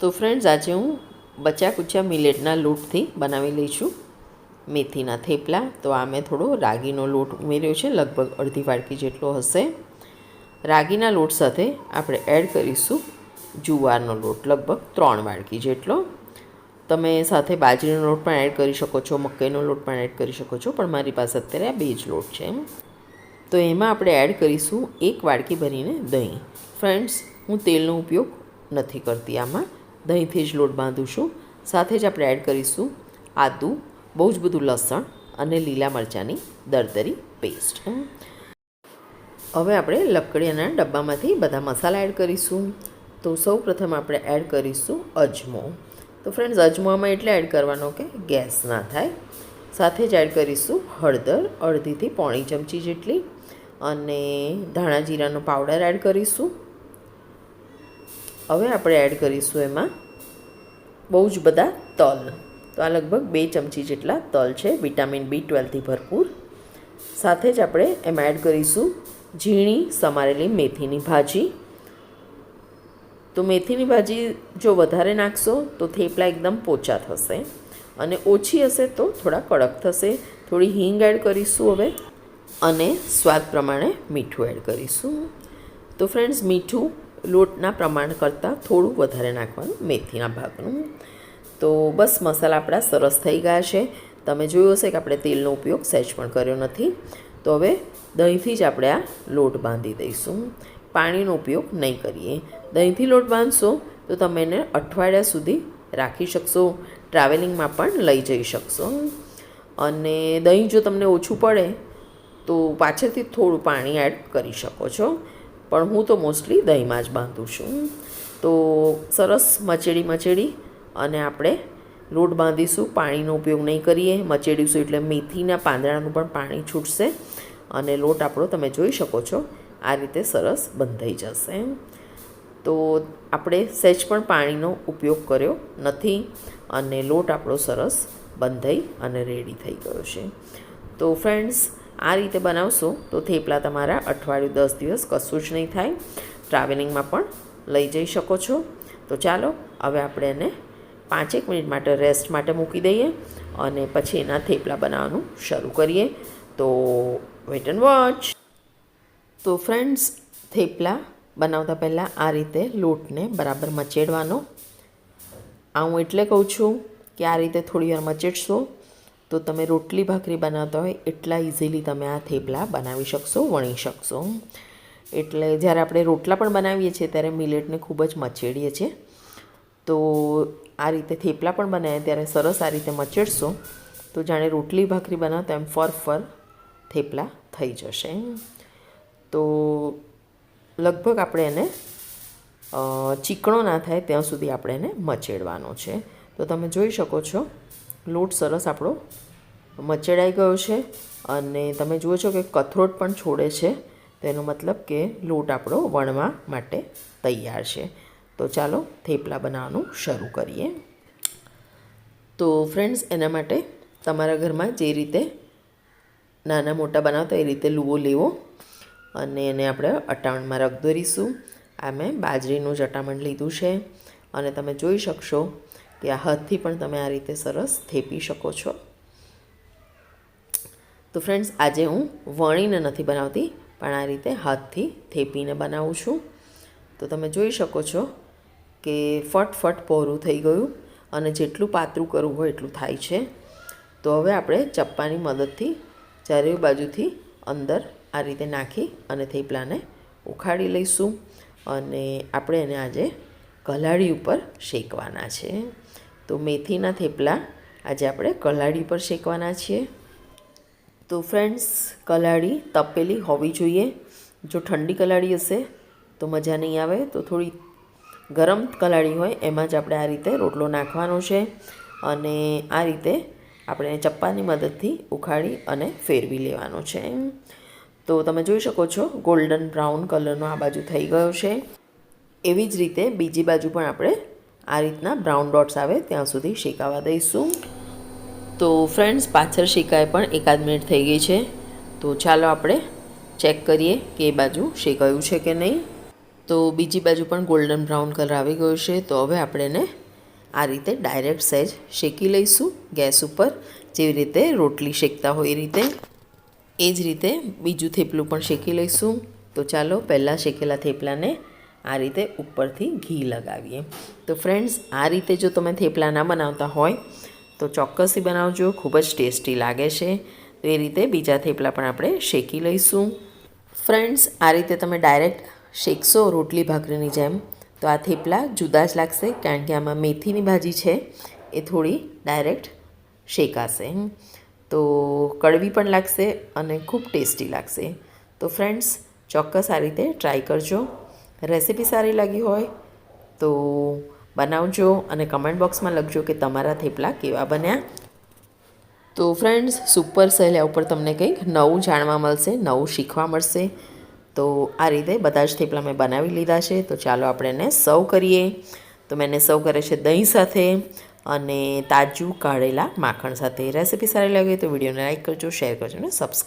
તો ફ્રેન્ડ્સ આજે હું બચા કુચા મિલેટના લોટથી બનાવી લઈ છું મેથીના થેપલા. તો આ મેં થોડો રાગીનો લોટ ઉમેર્યો છે, લગભગ અડધી વાડકી જેટલો હશે. રાગીના લોટ સાથે આપણે એડ કરીશું જુવારનો લોટ, લગભગ ત્રણ વાડકી જેટલો. તમે સાથે બાજરીનો લોટ પણ એડ કરી શકો છો, મકાઈનો લોટ પણ એડ કરી શકો છો, પણ મારી પાસે અત્યારે આ બે જ લોટ છે તો એમાં આપણે એડ કરીશું એક વાડકી ભરીને દહીં. ફ્રેન્ડ્સ હું તેલનો ઉપયોગ નથી કરતી આમાં. દહીંથી જ લોટ બાંધીશું. સાથે જ આપણે એડ કરીશું આદું, બહુ જ બધું લસણ અને લીલા મરચાંની દરદરી પેસ્ટ હવે આપણે લકડીયાના ડબ્બામાંથી બધા મસાલા એડ કરીશું. તો સૌ પ્રથમ આપણે એડ કરીશું અજમો. તો ફ્રેન્ડ્સ અજમોમાં એટલે એડ કરવાનો કે ગેસ ના થાય. સાથે જ એડ કરીશું હળદર, અડધીથી પોણી ચમચી જેટલી. અને ધાણા જીરાનો પાવડર એડ કરીશું. હવે આપણે એડ કરીશું એમાં બહુ જ બધા તલ. તો આ લગભગ બે ચમચી જેટલા તલ છે વિટામિન બી ટ્વેલ્વથી ભરપૂર. સાથે જ આપણે એમાં એડ કરીશું ઝીણી સમારેલી મેથીની ભાજી. તો મેથીની ભાજી જો વધારે નાખશો તો થેપલા એકદમ પોચા થશે અને ઓછી હશે તો થોડા કડક થશે. થોડી હિંગ એડ કરીશું હવે અને સ્વાદ પ્રમાણે મીઠું એડ કરીશું. તો ફ્રેન્ડ્સ મીઠું લોટના પ્રમાણ કરતાં થોડું વધારે નાખવાનું મેથીના ભાગનું. તો બસ મસાલા આપણા સરસ થઈ ગયા છે. તમે જોયું હશે કે આપણે તેલનો ઉપયોગ સહેજ પણ કર્યો નથી. તો હવે દહીંથી જ આપણે આ લોટ બાંધી દઈશું. પાણીનો ઉપયોગ નહીં કરીએ. દહીંથી લોટ બાંધશો તો તમે એને અઠવાડિયા સુધી રાખી શકશો. ટ્રાવેલિંગમાં પણ લઈ જઈ શકશો. અને દહીં જો તમને ઓછું પડે તો પાછળથી થોડું પાણી એડ કરી શકો છો. પણ હું તો મોસ્ટલી દહીંમાં જ બાંધું છું. તો સરસ મચેડી મચેડી અને આપણે લોટ બાંધીશું. પાણીનો ઉપયોગ નહીં કરીએ. મચેડીશું એટલે મેથીના પાંદડાનું પણ પાણી છૂટશે અને લોટ આપણો તમે જોઈ શકો છો, આ રીતે સરસ બંધાઈ જશે. તો આપણે સહેજ પણ પાણીનો ઉપયોગ કર્યો નથી અને લોટ આપણો સરસ બંધાઈ અને રેડી થઈ ગયો છે. તો ફ્રેન્ડ્સ આ રીતે બનાવશો તો થેપલા તમારા અઠવાડિયું દસ દિવસ કશું જ નહીં થાય. ટ્રાવેલિંગમાં પણ લઈ જઈ શકો છો. તો ચાલો, હવે આપણે એને પાંચેક મિનિટ માટે રેસ્ટ માટે મૂકી દઈએ અને પછી એના થેપલા બનાવવાનું શરૂ કરીએ. તો વેટ એન્ડ વોચ તો ફ્રેન્ડ્સ થેપલા બનાવતા પહેલાં આ રીતે લોટને બરાબર મચેડવાનો. આ હું એટલે કહું છું કે આ રીતે થોડી વાર મચેડશો. તો તમે રોટલી ભાખરી બનાવતા હોય એટલા ઇઝીલી તમે આ થેપલા બનાવી શકશો, વણી શકશો. એટલે જ્યારે આપણે રોટલા પણ બનાવીએ છીએ ત્યારે મિલેટને ખૂબ જ મચેડીએ છીએ. તો આ રીતે થેપલા પણ બનાવીએ ત્યારે સરસ આ રીતે મચેડશો. તો જાણે રોટલી ભાખરી બનાવતા એમ ફર ફર થેપલા થઈ જશે. તો લગભગ આપણે એને ચીકણો ના થાય ત્યાં સુધી આપણે એને મચેડવાનો છે. તો તમે જોઈ શકો છો લોટ સરસ આપણો મચેડાઈ ગયો છે અને તમે જુઓ છો કે કથરોટ પણ છોડે છે. તેનો મતલબ કે લોટ આપણો વણવા માટે તૈયાર છે. તો ચાલો થેપલા બનાવવાનું શરૂ કરીએ. તો ફ્રેન્ડ્સ એના માટે તમારા ઘરમાં જે રીતે નાના મોટા બનાવતા એ રીતે લુવો લેવો અને એને આપણે અટામણમાં રખ દોરીશું આ મેં બાજરીનું જ અટામણ લીધું છે. અને તમે જોઈ શકશો કે આ હાથથી પણ તમે આ રીતે સરસ થેપી શકો છો. તો ફ્રેન્ડ્સ આજે હું વણીને નથી બનાવતી, પણ આ રીતે હાથથી થેપીને બનાવું છું. તો તમે જોઈ શકો છો કે ફટફટ પહોરું થઈ ગયું અને જેટલું પાતળું કરવું હોય એટલું થાય છે. તો હવે આપણે ચપ્પાની મદદથી ચારે બાજુથી અંદર આ રીતે નાખી અને થેપલાને ઉખાડી લઈશું. અને આપણે એને આજે કલાડી ઉપર શેકવાના છે. તો મેથીના થેપલા આજે આપણે કલાડી પર શેકવાના છીએ. તો ફ્રેન્ડ્સ કલાડી તપેલી હોવી જોઈએ. જો ઠંડી કલાડી હશે, તો મજા નહીં આવે. તો થોડી ગરમ કલાડી હોય, એમાં જ આપણે આ રીતે રોટલો નાખવાનો છે. અને આ રીતે આપણે ચપ્પાની મદદથી ઉખાડી અને ફેરવી લેવાનો છે તો તમે જોઈ શકો છો ગોલ્ડન બ્રાઉન કલરનો આ બાજુ થઈ ગયો છે. એવી જ રીતે બીજી બાજુ પણ આપણે આ રીતના બ્રાઉન ડોટ્સ આવે ત્યાં સુધી શેકાવા દઈશું. તો ફ્રેન્ડ્સ પાછળ શેકાય પણ એકાદ મિનિટ થઈ ગઈ છે. તો ચાલો આપણે ચેક કરીએ કે એ બાજુ શેકાયું છે કે નહીં. તો બીજી બાજુ પણ ગોલ્ડન બ્રાઉન કલર આવી ગયો છે. તો હવે આપણે એને આ રીતે ડાયરેક્ટ સહેજ શેકી લઈશું ગેસ ઉપર. જેવી રીતે રોટલી શેકતા હોય એ રીતે. એ જ રીતે બીજું થેપલું પણ શેકી લઈશું. તો ચાલો પહેલાં શેકેલા થેપલાને આ રીતે ઉપરથી ઘી લગાવીએ. તો ફ્રેન્ડ્સ આ રીતે જો તમે થેપલા ના બનાવતા હોય, તો ચોક્કસથી બનાવજો, ખૂબ જ ટેસ્ટી લાગે છે. તો એ રીતે બીજા થેપલા પણ આપણે શેકી લઈશું. ફ્રેન્ડ્સ આ રીતે તમે ડાયરેક્ટ શેકશો રોટલી ભાખરીની જેમ, તો આ થેપલા જુદા જ લાગશે, કારણ કે આમાં મેથીની ભાજી છે, એ થોડી ડાયરેક્ટ શેકાશે. તો કડવી પણ લાગશે અને ખૂબ ટેસ્ટી લાગશે. તો ફ્રેન્ડ્સ ચોક્કસ આ રીતે ટ્રાય કરજો. રેસિપી સારી લાગી હોય તો બનાવજો અને કમેન્ટ બોક્સમાં લખજો કે તમારા થેપલા કેવા બન્યા. તો ફ્રેન્ડ્સ સુપર સહેલ્યા ઉપર તમને કંઈક નવું જાણવા મળશે, નવું શીખવા મળશે. તો આ રીતે બધા જ થેપલા મેં બનાવી લીધા છે. તો ચાલો આપણે એને સર્વ કરીએ. તો મેં એને સર્વ કરે છે દહીં સાથે અને તાજું કાઢેલા માખણ સાથે. રેસીપી સારી લાગે તો વિડીયોને લાઇક કરજો, શેર કરજો અને સબસ્ક્રાઈબ